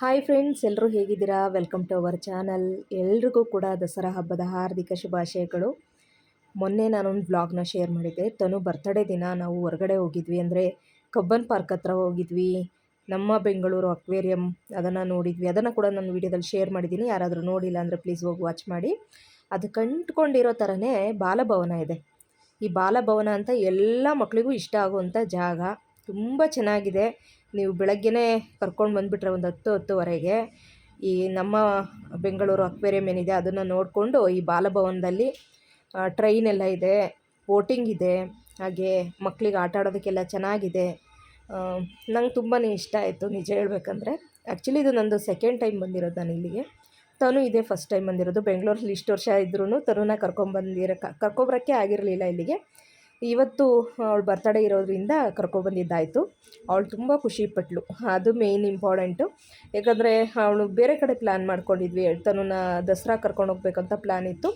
Hi friends ಎಲ್ಲರೂ ಹೇಗಿದ್ದೀರಾ? Welcome to our channel. ಎಲ್ರಿಗೂ ಕೂಡ ದಸರಾ ಹಬ್ಬದ ಹಾರ್ದಿಕ ಶುಭಾಶಯಗಳು. ಮೊನ್ನೆ ನಾನೊಂದು ಬ್ಲಾಗ್ನ ಶೇರ್ ಮಾಡಿದ್ದೆ. ತನು ಬರ್ತಡೇ ದಿನ ನಾವು ಹೊರಗಡೆ ಹೋಗಿದ್ವಿ. ಅಂದರೆ ಕಬ್ಬನ್ ಪಾರ್ಕ್ ಹತ್ರ ಹೋಗಿದ್ವಿ. ನಮ್ಮ ಬೆಂಗಳೂರು ಅಕ್ವೇರಿಯಂ ಅದನ್ನು ನೋಡಿದ್ವಿ. ಅದನ್ನು ಕೂಡ ನಾನು ವೀಡಿಯೋದಲ್ಲಿ ಶೇರ್ ಮಾಡಿದ್ದೀನಿ. ಯಾರಾದರೂ ನೋಡಿಲ್ಲ ಅಂದರೆ ಪ್ಲೀಸ್ ಹೋಗಿ ವಾಚ್ ಮಾಡಿ. ಅದು ಕಂಡುಕೊಂಡಿರೋ ಥರನೇ ಬಾಲಭವನ ಇದೆ. ಈ ಬಾಲಭವನ ಅಂತ ಎಲ್ಲ ಮಕ್ಕಳಿಗೂ ಇಷ್ಟ ಆಗುವಂಥ ಜಾಗ. ತುಂಬ ಚೆನ್ನಾಗಿದೆ. ನೀವು ಬೆಳಗ್ಗೆನೇ ಕರ್ಕೊಂಡು ಬಂದುಬಿಟ್ರೆ ಒಂದು ಹತ್ತು, ಹತ್ತುವರೆಗೆ ಈ ನಮ್ಮ ಬೆಂಗಳೂರು ಅಕ್ವೇರಿಯಂ ಏನಿದೆ ಅದನ್ನು ನೋಡಿಕೊಂಡು ಈ ಬಾಲಭವನದಲ್ಲಿ ಟ್ರೈನ್ ಎಲ್ಲ ಇದೆ ಬೋಟಿಂಗ್ ಇದೆ, ಹಾಗೆ ಮಕ್ಕಳಿಗೆ ಆಟ ಆಡೋದಕ್ಕೆಲ್ಲ ಚೆನ್ನಾಗಿದೆ. ನಂಗೆ ತುಂಬಾ ಇಷ್ಟ ಆಯಿತು ನಿಜ ಹೇಳ್ಬೇಕಂದ್ರೆ. ಆ್ಯಕ್ಚುಲಿ ಇದು ನಂದು ಸೆಕೆಂಡ್ ಟೈಮ್ ಬಂದಿರೋದು ನಾನು ಇಲ್ಲಿಗೆ. ತನು ಇದೇ ಫಸ್ಟ್ ಟೈಮ್ ಬಂದಿರೋದು. ಬೆಂಗಳೂರಲ್ಲಿ ಇಷ್ಟು ವರ್ಷ ಇದ್ರೂ ತನುನ ಕರ್ಕೊಂಬಂದಿರೋ, ಕರ್ಕೊಬರೋಕ್ಕೆ ಆಗಿರಲಿಲ್ಲ ಇಲ್ಲಿಗೆ. ಇವತ್ತು ಅವಳು ಬರ್ತಡೇ ಇರೋದ್ರಿಂದ ಕರ್ಕೊಬಂದಿದ್ದಾಯಿತು ಅವಳು ತುಂಬ ಖುಷಿಪಟ್ಳು ಅದು ಮೇಯ್ನ್ ಇಂಪಾರ್ಟೆಂಟು ಯಾಕಂದರೆ ಅವಳು ಬೇರೆ ಕಡೆ ಪ್ಲ್ಯಾನ್ ಮಾಡ್ಕೊಂಡಿದ್ವಿ. ತನುನ ದಸರಾ ಕರ್ಕೊಂಡು ಹೋಗ್ಬೇಕಂತ ಪ್ಲ್ಯಾನ್ ಇತ್ತು.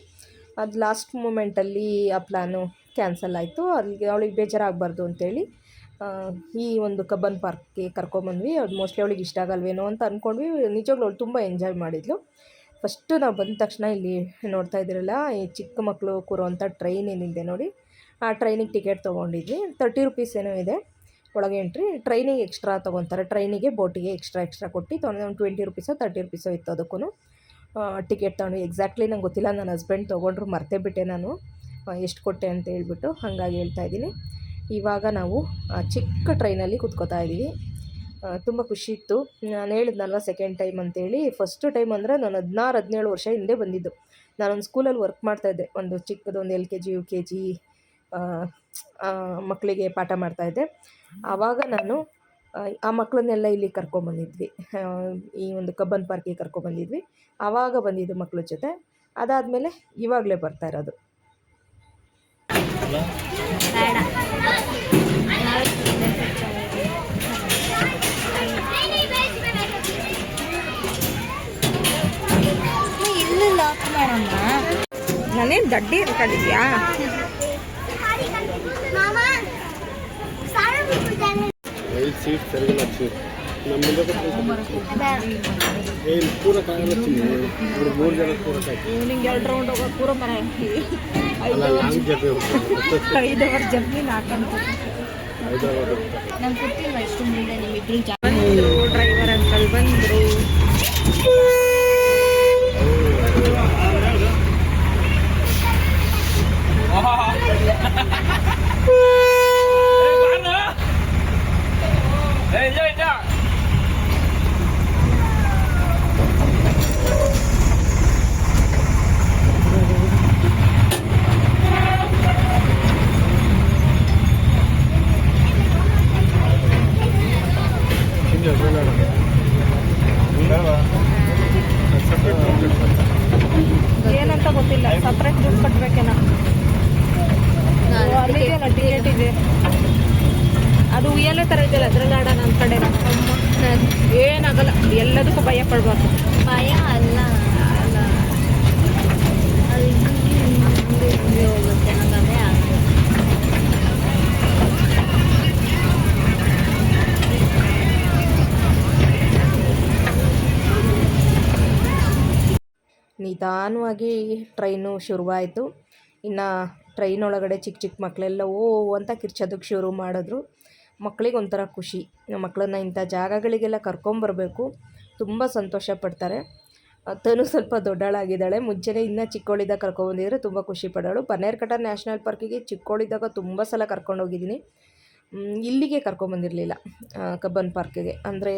ಅದು ಲಾಸ್ಟ್ ಮೂಮೆಂಟಲ್ಲಿ ಆ ಪ್ಲ್ಯಾನು ಕ್ಯಾನ್ಸಲ್ ಆಯಿತು. ಅಲ್ಲಿಗೆ ಅವಳಿಗೆ ಬೇಜಾರಾಗಬಾರ್ದು ಅಂತೇಳಿ ಈ ಒಂದು ಕಬ್ಬನ್ ಪಾರ್ಕ್ಗೆ ಕರ್ಕೊಂಬಂದ್ವಿ ಅದು ಮೋಸ್ಟ್ಲಿ ಅವಳಿಗೆ ಇಷ್ಟ ಆಗಲ್ವೇನೋ ಅಂತ ಅಂದ್ಕೊಂಡ್ವಿ ನಿಜವಾಗ್ಲೂ ಅವಳು ತುಂಬ ಎಂಜಾಯ್ ಮಾಡಿದ್ಲು. ಫಸ್ಟು ನಾವು ಬಂದ ತಕ್ಷಣ ಇಲ್ಲಿ ನೋಡ್ತಾ ಇದ್ದೀರಲ್ಲ, ಈ ಚಿಕ್ಕ ಮಕ್ಕಳು ಕೂರುವಂಥ ಟ್ರೈನ್ ಏನಿದೆ ನೋಡಿ. ಟ್ರೈನಿಗೆ ಟಿಕೆಟ್ ತೊಗೊಂಡಿದ್ವಿ. ತರ್ಟಿ ರುಪೀಸ್ ಏನೋ ಇದೆ. ಒಳಗೆ ಎಂಟ್ರಿ ಟ್ರೈನಿಗೆ ಎಕ್ಸ್ಟ್ರಾ ತೊಗೊತಾರೆ. ಟ್ರೈನಿಗೆ ಬೋಟಿಗೆ ಎಕ್ಸ್ಟ್ರಾ ಎಕ್ಸ್ಟ್ರಾ ಕೊಟ್ಟು ತೊಗೊಂಡು ಒಂದು ಟ್ವೆಂಟಿ ರುಪೀಸೋ ತರ್ಟಿ ರುಪೀಸೋ ಇತ್ತು ಅದಕ್ಕೂ ಟಿಕೆಟ್ ತೊಗೊಂಡು ಎಕ್ಸಾಕ್ಟ್ಲಿ ನಂಗೆ ಗೊತ್ತಿಲ್ಲ. ನನ್ನ ಹಸ್ಬೆಂಡ್ ತೊಗೊಂಡ್ರು ಮರ್ತೇ ಬಿಟ್ಟೆ ನಾನು. ಎಷ್ಟು ಕೊಟ್ಟೆ ಅಂತ ಹೇಳ್ಬಿಟ್ಟು ಹಾಗಾಗಿ ಹೇಳ್ತಾ ಇದ್ದೀನಿ. ಇವಾಗ ನಾವು ಚಿಕ್ಕ ಟ್ರೈನಲ್ಲಿ ಕುತ್ಕೋತಾ ಇದ್ದೀವಿ. ತುಂಬ ಖುಷಿ ಇತ್ತು. ನಾನು ಹೇಳಿದ್ನಲ್ವ ಸೆಕೆಂಡ್ ಟೈಮ್ ಅಂತೇಳಿ. ಫಸ್ಟ್ ಟೈಮ್ ಅಂದರೆ ನಾನು ಹದಿನಾರು, ಹದಿನೇಳು ವರ್ಷ ಹಿಂದೆ ಬಂದಿದ್ದು. ನಾನೊಂದು ಸ್ಕೂಲಲ್ಲಿ ವರ್ಕ್ ಮಾಡ್ತಾಯಿದ್ದೆ ಒಂದು ಚಿಕ್ಕದೊಂದು L K G U K G ಮಕ್ಕಳಿಗೆ ಪಾಠ ಮಾಡ್ತಾಯಿದ್ದೆ ಆವಾಗ ನಾನು, ಆ ಮಕ್ಕಳನ್ನೆಲ್ಲ ಇಲ್ಲಿ ಕರ್ಕೊಂಬಂದಿದ್ವಿ ಈ ಒಂದು ಕಬ್ಬನ್ ಪಾರ್ಕಿಗೆ ಕರ್ಕೊಂಬಂದಿದ್ವಿ ಆವಾಗ ಬಂದಿದ್ದು ಮಕ್ಕಳ ಜೊತೆ. ಅದಾದಮೇಲೆ ಇವಾಗಲೇ ಬರ್ತಾ ಇರೋದು. ನಾನೇನು ದಡ್ಡಿ ಅನ್ಕೊಂಡಿದ್ಯಾ ಐದು ಸೀಟ್ ಸರಿಗಿಲ್ಲ ಸೀಟ್ ನಮ್ಮ ಮುಂದೆ ಏನು ಪೂರ ಕಾಗಲ್ಲ ಚಿನ್ನ ಇವ್ರು ಮೂರು ಜನ ಪೂರ ಕಾಯ್ತು ನಿಂಗೆ ಎರಡು ರೌಂಡ್ ಹೋಗೋ ಪೂರ ಮನೆ ಅಲ್ಲ ಲಾಂಗ್ ಜರ್ನಿ ಹೋಗ್ತಾರೆ ಐದು ಅವರ್ ಜರ್ನಿ ಹಾಕೊಂಡು ಹೈದರಾಬಾದ್ ನಂಗೆ ಗೊತ್ತಿಲ್ಲ ಇಷ್ಟು ಮುಂದೆ ನಿಮ್ಮಿಬ್ರು ಜಾ ಬಂದರು ಡ್ರೈವರ್ ಅಂಕಲ್ ಬಂದರು ಹಿಂಗೆ ಏನಂತ ಗೊತ್ತಿಲ್ಲ ಸಪ್ರೇಟ್ ದುಡ್ಡು ಕಟ್ಟಬೇಕೇನ ಅಲ್ಲಿದೆಯಲ್ಲ ಟಿಕೆಟ್ ಇದೆ ಅದು ಉಯ್ಯಲೆ ಥರ ಇದೆಯಲ್ಲ ಅದ್ರಲ್ಲಿ ಆಡೋಣ ನನ್ನ ಕಡೆ ಏನಾಗಲ್ಲ ಎಲ್ಲದಕ್ಕೂ ಭಯ ಪಡ್ಬಾರ್ದು ಭಯ ಅಲ್ಲ ಅಲ್ಲ ಅದು ಹಿಂಗೆ ಹಿಂಗೆ ಹೋಗುತ್ತೆ ನಂಗೆ ಅದೇ ಆಗುತ್ತೆ ನಿಧಾನವಾಗಿ ಟ್ರೈನು ಶುರುವಾಯಿತು. ಇನ್ನು ಟ್ರೈನ್ ಒಳಗಡೆ ಚಿಕ್ಕ ಚಿಕ್ಕ ಮಕ್ಕಳೆಲ್ಲ ಓ, ಅಂತ ಕಿರ್ಚೋದಕ್ಕೆ ಶುರು ಮಾಡಿದ್ರು. ಮಕ್ಕಳಿಗೆ ಒಂಥರ ಖುಷಿ. ಮಕ್ಕಳನ್ನ ಇಂಥ ಜಾಗಗಳಿಗೆಲ್ಲ ಕರ್ಕೊಂಬರಬೇಕು. ತುಂಬ ಸಂತೋಷ ಪಡ್ತಾರೆ. ತನು ಸ್ವಲ್ಪ ದೊಡ್ಡಳಾಗಿದ್ದಾಳೆ. ಮುಂಚೆನೇ ಇನ್ನೂ ಚಿಕ್ಕವಳಿದ್ದಾಗ ಕರ್ಕೊಂಬಂದಿದ್ರೆ ತುಂಬ ಖುಷಿ ಪಡೋಳು. ಬನ್ನೇರ್ಘಟ್ಟ ನ್ಯಾಷನಲ್ ಪಾರ್ಕಿಗೆ ಚಿಕ್ಕವಳಿದ್ದಾಗ ತುಂಬ ಸಲ ಕರ್ಕೊಂಡೋಗಿದ್ದೀನಿ. ಇಲ್ಲಿಗೆ ಕರ್ಕೊಂಬಂದಿರಲಿಲ್ಲ ಕಬ್ಬನ್ ಪಾರ್ಕಿಗೆ. ಅಂದರೆ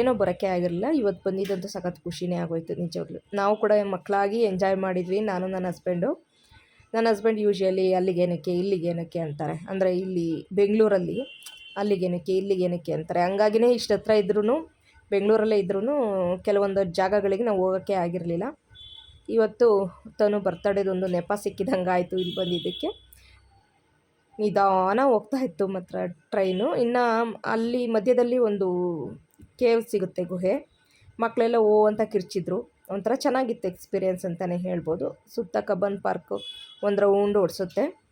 ಏನೋ ಬರೋಕ್ಕೆ ಆಗಿರಲಿಲ್ಲ. ಇವತ್ತು ಬಂದಿದ್ದಂತೂ ಸಖತ್ ಖುಷಿನೇ ಆಗೋಯ್ತು ನಿಜವಾಗ್ಲೂ. ನಾವು ಕೂಡ ಮಕ್ಕಳಾಗಿ ಎಂಜಾಯ್ ಮಾಡಿದ್ವಿ. ನಾನು, ನನ್ನ ಹಸ್ಬೆಂಡು ನನ್ನ ಹಸ್ಬೆಂಡ್ ಯೂಶ್ವಲಿ ಅಲ್ಲಿಗೇನಕ್ಕೆ, ಇಲ್ಲಿಗೇನಕ್ಕೆ ಅಂತಾರೆ. ಅಂದರೆ ಇಲ್ಲಿ ಬೆಂಗಳೂರಲ್ಲಿ ಅಲ್ಲಿಗೇನಕ್ಕೆ, ಇಲ್ಲಿಗೇನಕ್ಕೆ ಅಂತಾರೆ. ಹಂಗಾಗಿನೇ ಇಷ್ಟು ಹತ್ರ ಇದ್ರೂ ಬೆಂಗಳೂರಲ್ಲೇ ಇದ್ರೂ ಕೆಲವೊಂದು ಜಾಗಗಳಿಗೆ ನಾವು ಹೋಗೋಕ್ಕೆ ಆಗಿರಲಿಲ್ಲ. ಇವತ್ತು ತನು ಬರ್ತಡೇದೊಂದು ನೆಪ ಸಿಕ್ಕಿದಂಗೆ ಆಯಿತು ಇಲ್ಲಿ ಬಂದಿದ್ದಕ್ಕೆ. ನಿಧಾನ ಹೋಗ್ತಾ ಇತ್ತು ಮಾತ್ರ ಟ್ರೈನು. ಇನ್ನು ಅಲ್ಲಿ ಮಧ್ಯದಲ್ಲಿ ಒಂದು ಕೇವ್ ಸಿಗುತ್ತೆ ಗುಹೆ. ಮಕ್ಕಳೆಲ್ಲ ಓ ಅಂತ ಕಿರ್ಚಿದ್ರು. ಒಂಥರ ಚೆನ್ನಾಗಿತ್ತು ಎಕ್ಸ್ಪೀರಿಯೆನ್ಸ್ ಅಂತಲೇ ಹೇಳ್ಬೋದು. ಸುತ್ತ ಕಬ್ಬನ್ ಪಾರ್ಕು ಒಂದು ರೌಂಡ್ ಓಡಿಸುತ್ತೆ.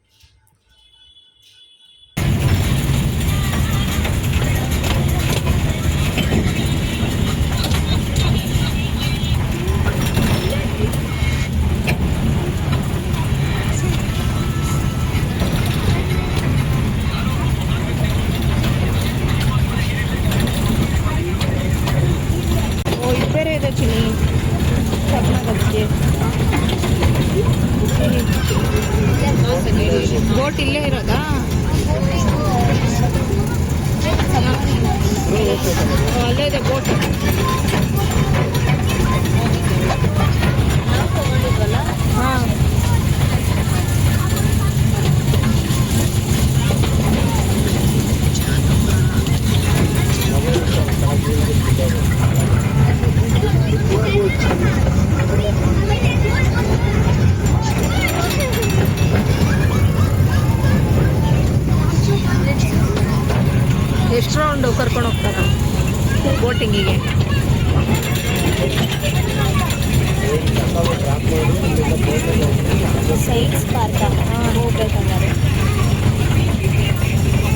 ಬೋಟ್ ಇಲ್ಲೇ ಇರೋದಾ? ಓ, ಅಲ್ಲೇ ಇದೆ ಬೋಟ್. ನಾವು ತಗೊಂಡಿದ್ವಲ್ಲ ಹಾಂ. ಎಷ್ಟು ರೌಂಡು ಕರ್ಕೊಂಡು ಹೋಗ್ತಾರೆ. ಬೋಟಿಂಗಿಗೆ ಸೈನ್ಸ್ ಪಾರ್ಕ್ ಹೋಗ್ಬೇಕಂದ್ರೆ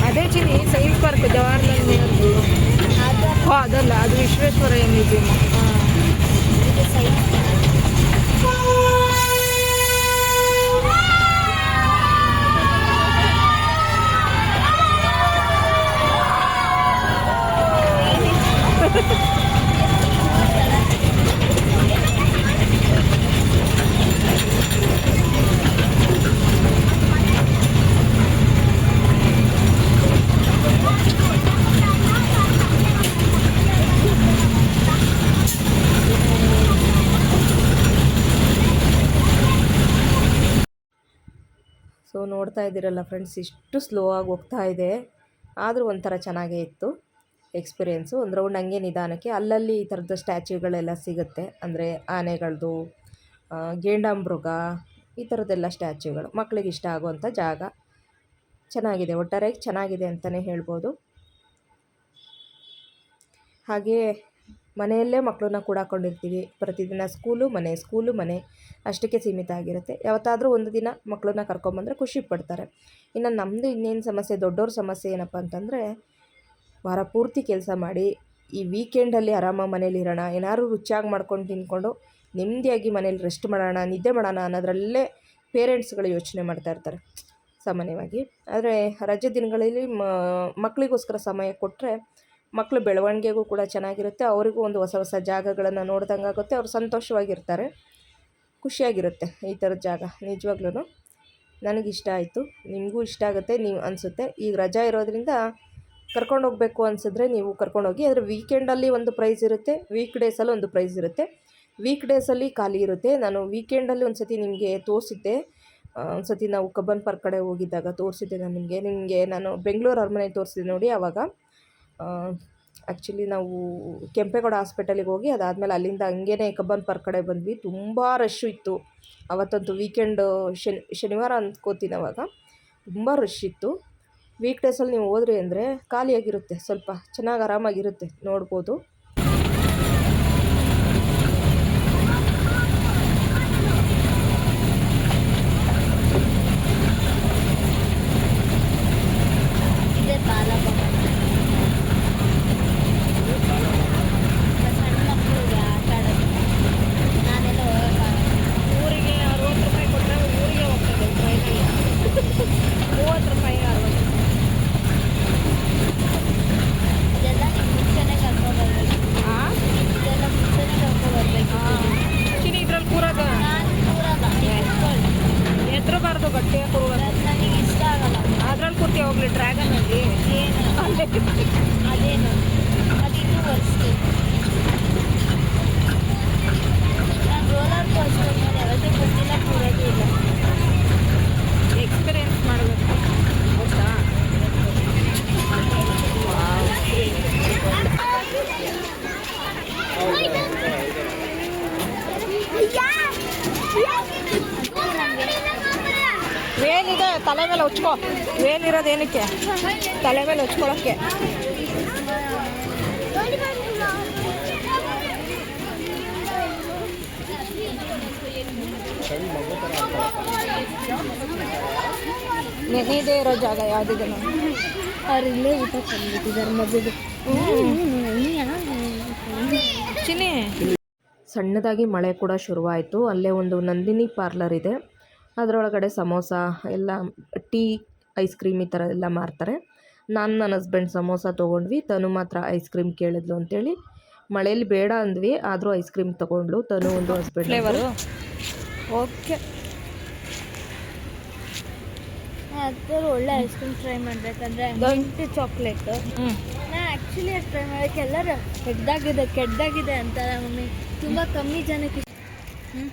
ಅದೇ ಚಿನಿ ಸೈನ್ಸ್ ಪಾರ್ಕ್ ಜವಾಹರ್ಲಾಲ್ ನೆಹರು ಅದಲ್ಲ ಅದು ವಿಶ್ವೇಶ್ವರಯ್ಯ ಹಾಂ ಇದು ಸೊ ನೋಡ್ತಾ ಇದ್ದೀರಲ್ಲ ಫ್ರೆಂಡ್ಸ್ ಇಷ್ಟು ಸ್ಲೋ ಆಗಿ ಹೋಗ್ತಾ ಇದೆ. ಆದರೂ ಒಂಥರ ಚೆನ್ನಾಗೇ ಇತ್ತು. ಎಕ್ಸ್ಪೀರಿಯೆನ್ಸು. ಒಂದು ರೌಂಡ್ ಹಂಗೆ ನಿಧಾನಕ್ಕೆ ಅಲ್ಲಲ್ಲಿ ಈ ಥರದ ಸ್ಟ್ಯಾಚ್ಯೂಗಳೆಲ್ಲ ಸಿಗುತ್ತೆ. ಅಂದರೆ ಆನೆಗಳದ್ದು ಆ, ಗೇಂಡಾಮೃಗ ಈ ಥರದ್ದೆಲ್ಲ ಸ್ಟ್ಯಾಚ್ಯೂಗಳು. ಮಕ್ಕಳಿಗೆ ಇಷ್ಟ ಆಗುವಂಥ ಜಾಗ. ಚೆನ್ನಾಗಿದೆ ಒಟ್ಟಾರೆಯಾಗಿ ಚೆನ್ನಾಗಿದೆ ಅಂತಲೇ ಹೇಳ್ಬೋದು. ಹಾಗೇ ಮನೆಯಲ್ಲೇ ಮಕ್ಕಳನ್ನ ಕೂಡ ಹಾಕ್ಕೊಂಡಿರ್ತೀವಿ ಪ್ರತಿದಿನ ಸ್ಕೂಲು ಮನೆ ಸ್ಕೂಲು ಮನೆ ಅಷ್ಟಕ್ಕೆ ಸೀಮಿತ ಆಗಿರುತ್ತೆ. ಯಾವತ್ತಾದರೂ ಒಂದು ದಿನ ಮಕ್ಕಳನ್ನ ಕರ್ಕೊಂಬಂದರೆ ಖುಷಿ ಪಡ್ತಾರೆ. ಇನ್ನು ನಮ್ಮದು ಇನ್ನೇನು ಸಮಸ್ಯೆ ದೊಡ್ಡವ್ರ ಸಮಸ್ಯೆ ಏನಪ್ಪ ಅಂತಂದರೆ ವಾರ ಪೂರ್ತಿ ಕೆಲಸ ಮಾಡಿ, ಈ ವೀಕೆಂಡಲ್ಲಿ ಆರಾಮಾಗಿ ಮನೇಲಿ ಇರೋಣ, ಏನಾದ್ರು ರುಚಿಯಾಗಿ ಮಾಡ್ಕೊಂಡು ತಿನ್ಕೊಂಡು ನೆಮ್ಮದಿಯಾಗಿ ಮನೇಲಿ ರೆಸ್ಟ್ ಮಾಡೋಣ, ನಿದ್ದೆ ಮಾಡೋಣ ಅನ್ನೋದ್ರಲ್ಲೇ ಪೇರೆಂಟ್ಸ್ಗಳು ಯೋಚನೆ ಮಾಡ್ತಾ ಇರ್ತಾರೆ. ಸಾಮಾನ್ಯವಾಗಿ. ಆದರೆ ರಜೆ ದಿನಗಳಲ್ಲಿ ಮಕ್ಕಳಿಗೋಸ್ಕರ ಸಮಯ ಕೊಟ್ಟರೆ ಮಕ್ಕಳು ಬೆಳವಣಿಗೆಗೂ ಕೂಡ ಚೆನ್ನಾಗಿರುತ್ತೆ, ಅವರಿಗೂ ಒಂದು ಹೊಸ ಹೊಸ ಜಾಗಗಳನ್ನು ನೋಡ್ದಂಗೆ ಆಗುತ್ತೆ, ಅವರು ಸಂತೋಷವಾಗಿರ್ತಾರೆ, ಖುಷಿಯಾಗಿರುತ್ತೆ ಈ ಥರದ ಜಾಗ ನಿಜವಾಗ್ಲೂ ನನಗಿಷ್ಟ ಆಯಿತು, ನಿಮಗೂ ಇಷ್ಟ ಆಗುತ್ತೆ, ನೀವು ಅನಿಸುತ್ತೆ. ಈಗ ರಜಾ ಇರೋದ್ರಿಂದ ಕರ್ಕೊಂಡು ಹೋಗಬೇಕು ಅನಿಸಿದ್ರೆ ನೀವು ಕರ್ಕೊಂಡೋಗಿ, ಆದರೆ ವೀಕೆಂಡಲ್ಲಿ ಒಂದು ಪ್ರೈಸ್ ಇರುತ್ತೆ ವೀಕ್ ಡೇಸಲ್ಲಿ ಒಂದು ಪ್ರೈಸ್ ಇರುತ್ತೆ. ವೀಕ್ ಡೇಸಲ್ಲಿ ಖಾಲಿ ಇರುತ್ತೆ. ನಾನು ವೀಕೆಂಡಲ್ಲಿ ಒಂದು ಸತಿ ನಿಮಗೆ ತೋರಿಸಿದ್ದೆ. ಒಂದು ಸತಿ ನಾವು ಕಬ್ಬನ್ ಪಾರ್ಕ್ ಕಡೆ ಹೋಗಿದ್ದಾಗ ತೋರಿಸಿದ್ದೆ ನಾನು ನಿಮಗೆ. ನಿಮಗೆ ನಾನು ಬೆಂಗಳೂರು ಅರಮನೆ ತೋರಿಸಿದ್ದೆ ನೋಡಿ ಆವಾಗ ಆ್ಯಕ್ಚುಲಿ ನಾವು ಕೆಂಪೇಗೌಡ ಹಾಸ್ಪಿಟಲಿಗೆ ಹೋಗಿ ಅದಾದಮೇಲೆ ಅಲ್ಲಿಂದ ಹಂಗೇ ಕಬ್ಬನ್ ಪಾರ್ಕ್ ಕಡೆ ಬಂದ್ವಿ. ತುಂಬ ರಶ್ಶು ಇತ್ತು. ಅವತ್ತಂತೂ ವೀಕೆಂಡ್ ಶನಿ, ಶನಿವಾರ ಅಂದ್ಕೋತೀನಿ ಅವಾಗ. ತುಂಬ ರಶ್ ಇತ್ತು. ವೀಕ್ ಡೇಸಲ್ಲಿ ನೀವು ಹೋದ್ರಿ ಅಂದರೆ ಖಾಲಿಯಾಗಿರುತ್ತೆ ಸ್ವಲ್ಪ ಚೆನ್ನಾಗಿ ಆರಾಮಾಗಿರುತ್ತೆ ನೋಡ್ಬೋದು ಇದೆ ಬಾಲಭವನ ಸಣ್ಣ ಮಕ್ಕಳಿಗೆ ಆಟ ಆಡೋದು ನಾನೆಲ್ಲ ಹೋಗೋಕ್ಕಾಗಲ್ಲ ಊರಿಗೆ ಅರವತ್ತು ರೂಪಾಯಿ ಕೊಟ್ಟರೆ ಊರಿಗೆ ಹೋಗ್ತದೆ ಟ್ರೈನಲ್ಲಿ ಮೂವತ್ತು ರೂಪಾಯಿ ಅರವತ್ತು ಇದೆಲ್ಲ ನೀವು ಮುಂಚೆನೇ ಕರ್ಕೊಂಡ್ಬರ್ಬೇಕು ಹಾಂ ಇದೆಲ್ಲ ಮುಂಚೆನೇ ಕರ್ಕೊಂಡ್ಬರ್ಬೇಕು ಚಿನಿ ಇದ್ರಲ್ಲಿ ಕೂರೋದು ನಾನು ಕೂರಲ್ಲ ನೀವು ಕೂತ್ಕೊಳ್ಳಿ ಎದ್ರಬಾರ್ದು ಗಟ್ಟಿಯಾಗಿ ಕೂರೋದು ಅದು ನನಗೆ ಇಷ್ಟ ಆಗಲ್ಲ ಅದ್ರಲ್ಲಿ ಕೂತಿ ಹೋಗ್ಲಿ ಡ್ರ್ಯಾಗನಲ್ಲಿ ಏನು ಅದೇನು ಅದು ಇನ್ನೂ ವರ್ಸ್ತು ನಾನು ರೋಲರ್ ಕೋಸ್ಟರ್ ಮೇಲೆ ಯಾವತ್ತೂ ಗೊತ್ತಿಲ್ಲ ಕೂರೋದು ಇಲ್ಲ ಎಕ್ಸ್ಪೀರಿಯೆನ್ಸ್ ಮಾಡಬೇಕು ಗೊತ್ತಾ ವೇಲಿದೆ ತಲೆ ಮೇಲೆ ಹಚ್ಕೊ ವೇಲಿರೋದು ಏನಕ್ಕೆ? ತಲೆ ಮೇಲೆ ಹಚ್ಕೊಳಕ್ಕೆ ನೆನೆಯದೇ ಇರೋ ಜಾಗ ಯಾವುದಿದೆ ನಾನು ಅವ್ರು ಇಲ್ಲೇ ಊಟ ತಂದ್ಬಿಟ್ಟಿದ್ದಾರೆ ಮಗುದು ಚಿನ್ನಿ. ಸಣ್ಣದಾಗಿ ಮಳೆ ಕೂಡ ಶುರುವಾಯಿತು. ಅಲ್ಲೇ ಒಂದು ನಂದಿನಿ ಪಾರ್ಲರ್ ಇದೆ. ಅದರೊಳಗಡೆ ಸಮೋಸ ಎಲ್ಲ ಟೀ ಐಸ್ ಕ್ರೀಮ್ ಈ ಥರ ಎಲ್ಲ ಮಾರ್ತಾರೆ. ನಾನು ನನ್ನ ಹಸ್ಬೆಂಡ್ ಸಮೋಸ ತೊಗೊಂಡ್ವಿ. ತನು ಮಾತ್ರ ಐಸ್ ಕ್ರೀಮ್ ಕೇಳಿದ್ಲು ಅಂತೇಳಿ. ಮಳೇಲಿ ಬೇಡ ಅಂದ್ವಿ ಆದರೂ ಐಸ್ ಕ್ರೀಮ್ ತೊಗೊಂಡ್ಲು. ತನು ಒಂದು ಹಸ್ಬೆಂಡ್ ಫ್ಲೇವರು ಓಕೆ ಒಳ್ಳೆ ಐಸ್ ಕ್ರೀಮ್ ಟ್ರೈ ಮಾಡ್ಬೇಕಂದ್ರೆ ಮಿಂಟ್ ಚಾಕ್ಲೇಟ್ ನಾನು ನಾ ಆ್ಯಕ್ಚುಲಿ ಅದು ಟ್ರೈ ಮಾಡೋಕ್ಕೆ ಎಲ್ಲರೂ ಕೆಡ್ದಾಗಿದೆ ಕೆಡ್ದಾಗಿದೆ ಅಂತಾರೆ ಮಮ್ಮಿ. ತುಂಬ ಕಮ್ಮಿ ಜನಕ್ಕೆ ಹ್ಞೂ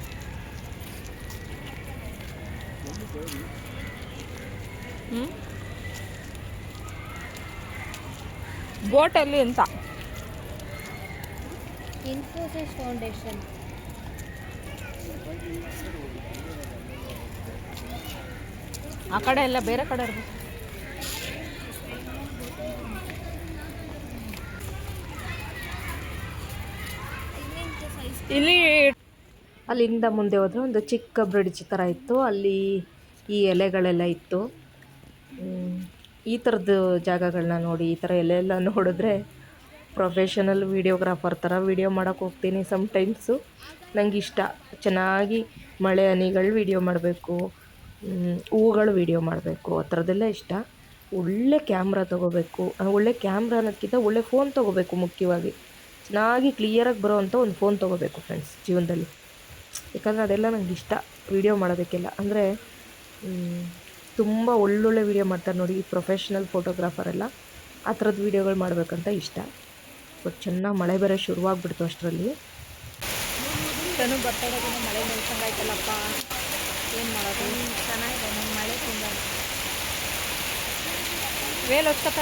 ಹ್ಞೂ ಬೋಟಲ್ಲಿ ಅಂತ. ಇನ್ಫೋಸಿಸ್ ಫೌಂಡೇಶನ್ ಆ ಕಡೆ ಎಲ್ಲ ಬೇರೆ ಕಡೆ ಇರ್ಬೇಕು. ಇಲ್ಲಿ ಅಲ್ಲಿಂದ ಮುಂದೆ ಹೋದ್ರೆ ಒಂದು ಚಿಕ್ಕ ಬ್ರಿಡ್ಜ್ ಥರ ಇತ್ತು. ಅಲ್ಲಿ ಈ ಎಲೆಗಳೆಲ್ಲ ಇತ್ತು. ಈ ಥರದ್ದು ಜಾಗಗಳನ್ನ ನೋಡಿ, ಈ ಥರ ಎಲೆಲ್ಲ ನೋಡಿದ್ರೆ ಪ್ರೊಫೆಷನಲ್ ವೀಡಿಯೋಗ್ರಾಫರ್ ಥರ ವೀಡಿಯೋ ಮಾಡೋಕ್ಕೆ ಹೋಗ್ತೀನಿ ಸಮ್ಟೈಮ್ಸು ನಂಗೆ ಇಷ್ಟ. ಚೆನ್ನಾಗಿ ಮಳೆ ಹನಿಗಳು ವೀಡಿಯೋ ಮಾಡಬೇಕು ಹೂಗಳು ವೀಡಿಯೋ ಮಾಡಬೇಕು, ಆ ಥರದ್ದೆಲ್ಲ ಇಷ್ಟ. ಒಳ್ಳೆ ಕ್ಯಾಮ್ರಾ ತೊಗೋಬೇಕು. ಒಳ್ಳೆ ಕ್ಯಾಮ್ರಾ ಅನ್ನೋದಕ್ಕಿಂತ ಒಳ್ಳೆ ಫೋನ್ ತೊಗೋಬೇಕು ಮುಖ್ಯವಾಗಿ. ಚೆನ್ನಾಗಿ ಕ್ಲಿಯರಾಗಿ ಬರೋವಂಥ ಒಂದು ಫೋನ್ ತೊಗೋಬೇಕು ಫ್ರೆಂಡ್ಸ್ ಜೀವನದಲ್ಲಿ. ಯಾಕಂದರೆ ಅದೆಲ್ಲ ನನಗೆ ಇಷ್ಟ. ವೀಡಿಯೋ ಮಾಡೋದಕ್ಕೆಲ್ಲ. ಅಂದರೆ ತುಂಬ ಒಳ್ಳೊಳ್ಳೆ ವೀಡಿಯೋ ಮಾಡ್ತಾರೆ ನೋಡಿ ಈ ಪ್ರೊಫೆಷ್ನಲ್ ಫೋಟೋಗ್ರಾಫರ್ ಎಲ್ಲ. ಆ ಥರದ್ದು ವೀಡಿಯೋಗಳು ಮಾಡಬೇಕಂತ ಇಷ್ಟ. ಬಟ್ ಚೆನ್ನಾಗಿ ಮಳೆ ಬೇರೆ ಶುರುವಾಗ್ಬಿಡ್ತು ಅಷ್ಟರಲ್ಲಿ. ತನು ಬರ್ತಡೇ ಮಳೆ ನಿಲ್ಸಂಗಾಯ್ತಲ್ಲಪ್ಪ ಏನು ಮಾಡೋದು? ಚೆನ್ನಾಗಿದೆ ನಂಗೆ ಮಳೆ ತುಂಬ. ವೇಲ್ ಹೊತ್ಕೊತ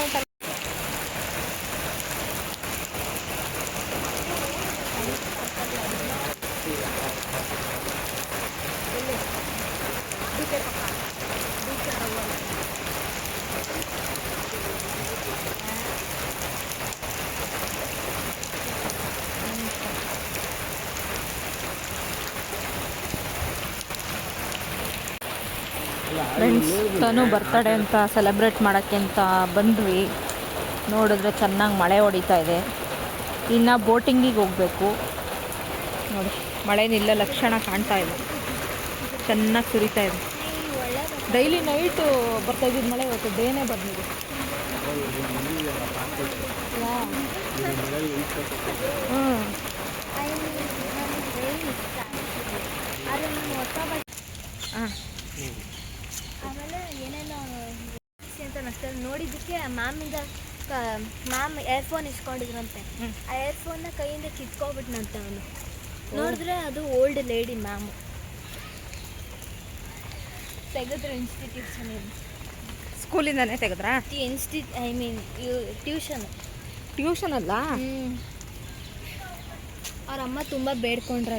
ಫ್ರೆಂಡ್ಸ್ ತನು ಬರ್ತಡೇ ಅಂತ ಸೆಲೆಬ್ರೇಟ್ ಮಾಡೋಕ್ಕೆ ಅಂತ ಬಂದ್ವಿ. ನೋಡಿದ್ರೆ ಚೆನ್ನಾಗಿ ಮಳೆ ಹೊಡಿತಾ ಇದೆ. ಇನ್ನು ಬೋಟಿಂಗಿಗೆ ಹೋಗಬೇಕು. ನೋಡಿ ಮಳೆ ನಿಲ್ಲ ಲಕ್ಷಣ ಕಾಣ್ತಾ ಇದೆ. ಚೆನ್ನಾಗಿ ಸುರಿತಾ ಇದೆ. ಡೈಲಿ ನೈಟು ಬರ್ತಾ ಇದ್ದಿದ್ದು ಮಳೆ ಇವತ್ತು ಡೇನೇ ಬಂದಿದೆ ಹ್ಞೂ ಹಾಂ ಏನೇನೋ ಅಂತ ಅಷ್ಟೇ ನೋಡಿದ್ದಕ್ಕೆ ಮ್ಯಾಮಿಂದ ಮ್ಯಾಮ್ ಏರ್ಫೋನ್ ಇಸ್ಕೊಂಡಿದ್ರಂತೆ. ಆ ಏರ್ಫೋನ್ನ ಕೈಯಿಂದ ಕಿತ್ಕೊಬಿಟ್ನಂತೆ ಅವನು. ನೋಡಿದ್ರೆ ಅದು ಓಲ್ಡ್ ಲೇಡಿ ಮ್ಯಾಮ್ ತೆಗೆದ್ರು ಇನ್ಸ್ಟಿಟ್ಯೂಷನ್ ಸ್ಕೂಲಿಂದನೇ ತೆಗೆದ್ರಾ? ಇನ್ಸ್ಟಿ ಐ ಮೀನ್ ಟ್ಯೂಷನ್ ಟ್ಯೂಷನ್ ಅಲ್ಲ? ಅವ್ರ ಅಮ್ಮ ತುಂಬ ಬೇಡ್ಕೊಂಡ್ರ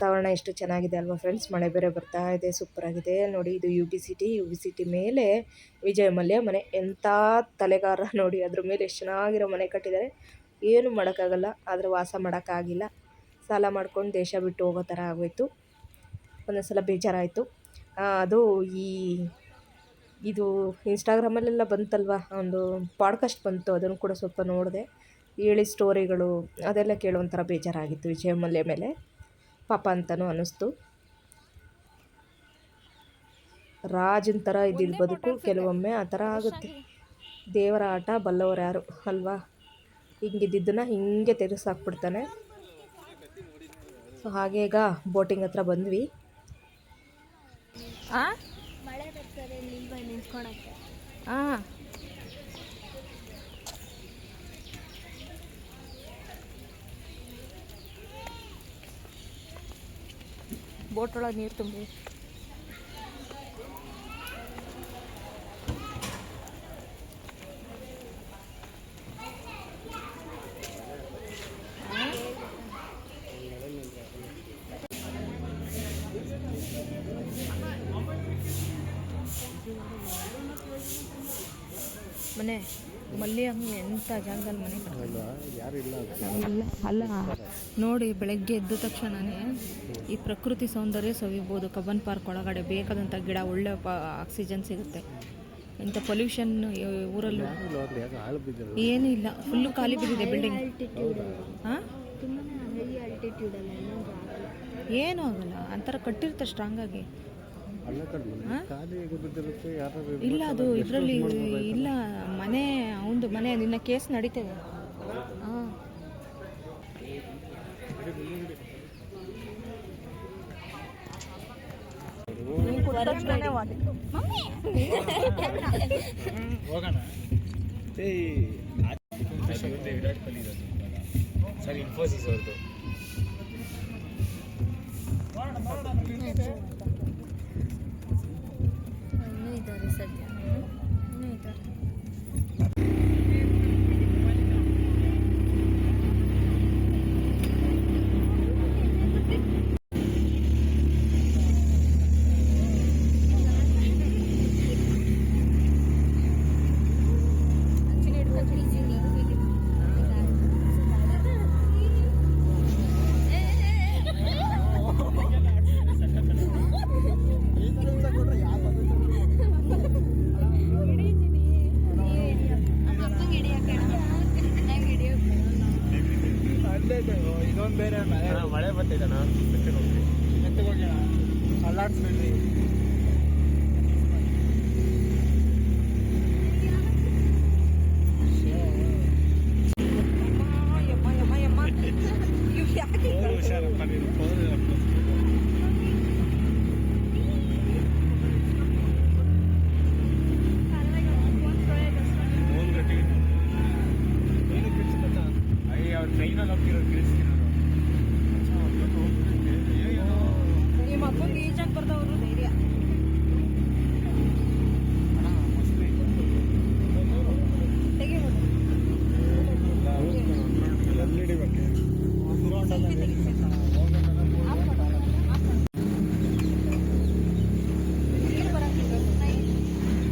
ವಾತಾವರಣ ಎಷ್ಟು ಚೆನ್ನಾಗಿದೆ ಅಲ್ವಾ ಫ್ರೆಂಡ್ಸ್ ಮಳೆ ಬೇರೆ ಬರ್ತಾ ಇದೆ ಸೂಪರ್ ಆಗಿದೆ. ನೋಡಿ ಇದು U B City U B City ಮೇಲೆ ವಿಜಯ ಮಲ್ಯ ಮನೆ. ಎಂಥ ತಲೆಗಾರ ನೋಡಿ, ಅದ್ರ ಮೇಲೆ ಎಷ್ಟು ಚೆನ್ನಾಗಿರೋ ಮನೆ ಕಟ್ಟಿದ್ದಾರೆ. ಏನು ಮಾಡೋಕ್ಕಾಗಲ್ಲ, ಆದರೆ ವಾಸ ಮಾಡೋಕ್ಕಾಗಿಲ್ಲ. ಸಾಲ ಮಾಡ್ಕೊಂಡು ದೇಶ ಬಿಟ್ಟು ಹೋಗೋ ಥರ ಆಗೋಯ್ತು. ಒಂದೊಂದು ಸಲ ಬೇಜಾರಾಯಿತು ಅದು ಈ, ಇದು ಇನ್ಸ್ಟಾಗ್ರಾಮಲ್ಲೆಲ್ಲ ಬಂತಲ್ವ? ಒಂದು ಪಾಡ್ಕಾಸ್ಟ್ ಬಂತು, ಅದನ್ನು ಕೂಡ ಸ್ವಲ್ಪ ನೋಡಿದೆ. ಹೇಳಿ ಸ್ಟೋರಿಗಳು ಅದೆಲ್ಲ ಕೇಳೋವಂಥರ ಬೇಜಾರಾಗಿತ್ತು ವಿಜಯ ಮಲ್ಯ ಮೇಲೆ. ಪಾಪ ಅಂತಲೂ ಅನ್ನಿಸ್ತು. ರಾಜನ ಥರ ಇದ್ದಿದ್ದು ಬದುಕು ಕೆಲವೊಮ್ಮೆ ಆ ಥರ ಆಗುತ್ತೆ. ದೇವರ ಆಟ ಬಲ್ಲವರು ಯಾರು ಅಲ್ವಾ? ಹಿಂಗಿದ್ದನ್ನು ಹಿಂಗೆ ತೆಗೆಸಾಕ್ಬಿಡ್ತಾನೆ ಸೊ ಹಾಗೆ ಈಗ ಬೋಟಿಂಗ್ ಹತ್ರ ಬಂದ್ವಿ. ಹಾಂ ಮಳೆ ಬರ್ತಾರೆ ನಿಲ್ವ ನಿಂತ್ಕೊಳಕ್ಕೆ ಹಾಂ ಬೋಟ್ ಒಳಗೆ ನೀರು ತುಂಬಿ ಮನೆ ಮಲ್ಲಿ ಎಂಥ ಜಾಗದಲ್ಲಿ ಮನೆ ಅಲ್ಲ. ನೋಡಿ ಬೆಳಗ್ಗೆ ಎದ್ದ ತಕ್ಷಣನೇ ಈ ಪ್ರಕೃತಿ ಸೌಂದರ್ಯ ಸವಿಬೋದು ಕಬ್ಬನ್ ಪಾರ್ಕ್ ಒಳಗಡೆ ಬೇಕಾದಂಥ ಗಿಡ ಒಳ್ಳೆ ಪ ಆಕ್ಸಿಜನ್ ಸಿಗುತ್ತೆ. ಇಂಥ ಪೊಲ್ಯೂಷನ್ ಊರಲ್ಲೂ ಏನೂ ಇಲ್ಲ. ಫುಲ್ಲು ಖಾಲಿ ಬಿದ್ದಿದೆ ಬಿಲ್ಡಿಂಗ್ ಹಾಂ ಆಗಲ್ಲ ಏನೂ ಆಗಲ್ಲ. ಒಂಥರ ಕಟ್ಟಿರ್ತ ಸ್ಟ್ರಾಂಗಾಗಿ ಇಲ್ಲ ಅದು ಇದರಲ್ಲಿ ಇಲ್ಲ ಮನೆ ಅವನದು ಮನೆ ನಿನ್ನ ಕೇಸ್ ನಡೀತದೆ. ಹಾಂ. ಸರ್ ಇನ್ಫೋಸಿಸ್ ಅವ್ರದ್ದು please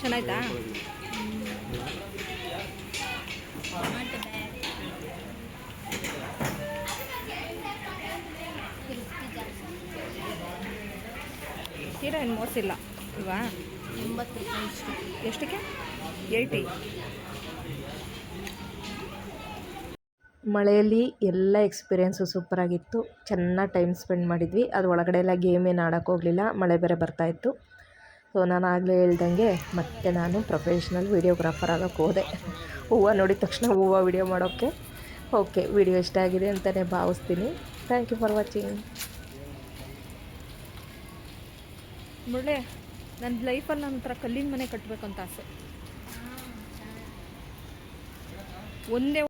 ಚೆನ್ನಾಯ್ತಾ? ತೀರಾ ಏನು ಮೋಸಿಲ್ಲ ಇಲ್ವಾ ಎಂಬತ್ತು ರೂಪಾಯಿ ಎಷ್ಟಕ್ಕೆ? ಏಯ್ಟಿ. ಮಳೆಯಲ್ಲಿ ಎಲ್ಲ ಎಕ್ಸ್ಪೀರಿಯೆನ್ಸು ಸೂಪರಾಗಿತ್ತು ಚೆನ್ನಾಗಿ ಟೈಮ್ ಸ್ಪೆಂಡ್ ಮಾಡಿದ್ವಿ. ಅದು ಒಳಗಡೆ ಎಲ್ಲ ಗೇಮ್ ಏನು ಆಡೋಕ್ಕೆ ಹೋಗಲಿಲ್ಲ. ಮಳೆ ಬೇರೆ ಬರ್ತಾಯಿತ್ತು ಸೊ ನಾನು ಆಗಲೇ ಹೇಳ್ದಂಗೆ ಮತ್ತೆ ನಾನು ಪ್ರೊಫೆಷ್ನಲ್ ವೀಡಿಯೋಗ್ರಾಫರ್ ಆಗೋಕ್ಕೆ ಹೋದೆ. ಹೂವು ನೋಡಿದ ತಕ್ಷಣ ಹೂವು ವೀಡಿಯೋ ಮಾಡೋಕ್ಕೆ ಓಕೆ ವಿಡಿಯೋ ಇಷ್ಟ ಆಗಿದೆ ಅಂತಲೇ ಭಾವಿಸ್ತೀನಿ. ಥ್ಯಾಂಕ್ ಯು ಫಾರ್ ವಾಚಿಂಗ್ ಮುಳ್ಳೆ ನನ್ನ ಲೈಫಲ್ಲಿ ನನ್ನ ಹತ್ರ ಕಲ್ಲಿನ ಮನೆ ಕಟ್ಟಬೇಕಂತ ಆಸೆ. ಒಂದೇ